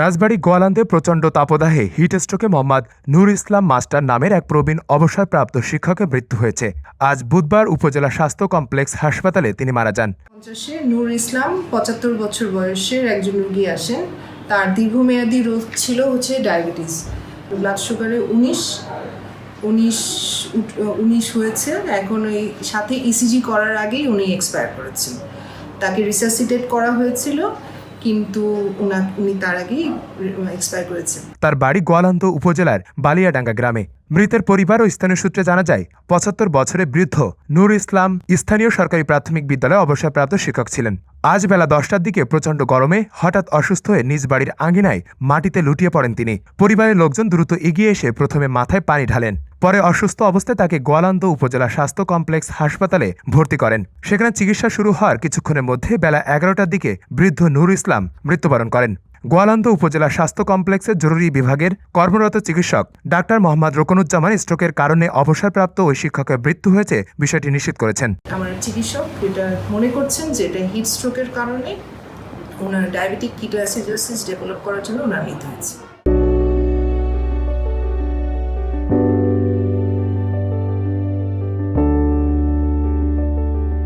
রাজবাড়ী গোয়ালান্দে প্রচণ্ড তাপদাহে হিট স্ট্রোকে মোহাম্মদ নূর ইসলাম মাস্টার নামের এক প্রবীণ অবসরপ্রাপ্ত শিক্ষকের মৃত্যু হয়েছে। আজ বুধবার উপজেলা স্বাস্থ্য কমপ্লেক্স হাসপাতালে তিনি মারা যান। নূর ইসলাম পঁচাত্তর বছর বয়সের একজন রুগী আসেন। তার দীর্ঘমেয়াদী রোগ ছিল হচ্ছে ডায়াবেটিস। ব্লাড সুগারে উনিশ উনিশ উনিশ হয়েছে। এখন ওই সাথে ইসিজি করার আগেই উনি এক্সপায়ার করেছেন। তাকে রিসাসিটেট করা হয়েছিল। কিন্তু উনি তার আগেই এক্সপায়ার করেছেন। তার বাড়ি গোয়ালান্দ উপজেলার বালিয়াডাঙ্গা গ্রামে। মৃতের পরিবার ও স্থানীয় সূত্রে জানা যায়, পঁচাত্তর বছরের বৃদ্ধ নূর ইসলাম স্থানীয় সরকারি প্রাথমিক বিদ্যালয়ে অবসরপ্রাপ্ত শিক্ষক ছিলেন। আজ বেলা দশটার দিকে প্রচণ্ড গরমে হঠাৎ অসুস্থ হয়ে নিজ বাড়ির আঙ্গিনায় মাটিতে লুটিয়ে পড়েন তিনি। পরিবারের লোকজন দ্রুত এগিয়ে এসে প্রথমে মাথায় পানি ঢালেন। পরে অসুস্থ অবস্থায় তাকে গোয়ালান্দ উপজেলা স্বাস্থ্য কমপ্লেক্স হাসপাতালে ভর্তি করেন। সেখানে চিকিৎসা শুরু হওয়ার কিছুক্ষণের মধ্যে বেলা এগারোটার দিকে বৃদ্ধ নূর ইসলাম মৃত্যুবরণ করেন। গোয়ালান্দ উপজেলা স্বাস্থ্য কমপ্লেক্সের জরুরি বিভাগের কর্মরত চিকিৎসক ডাক্তার মোহাম্মদ রোকনুজ্জামান স্ট্রোকের কারণে অবসরপ্রাপ্ত ওই শিক্ষকের মৃত্যু হয়েছে বিষয়টি নিশ্চিত করেছেন। আমার চিকিৎসক এটা মনে করছেন যে এটা হিট স্ট্রোকের কারণে ওনার ডায়াবেটিক ডেভেলপ করার জন্য ওনার মৃত্যু হয়েছে।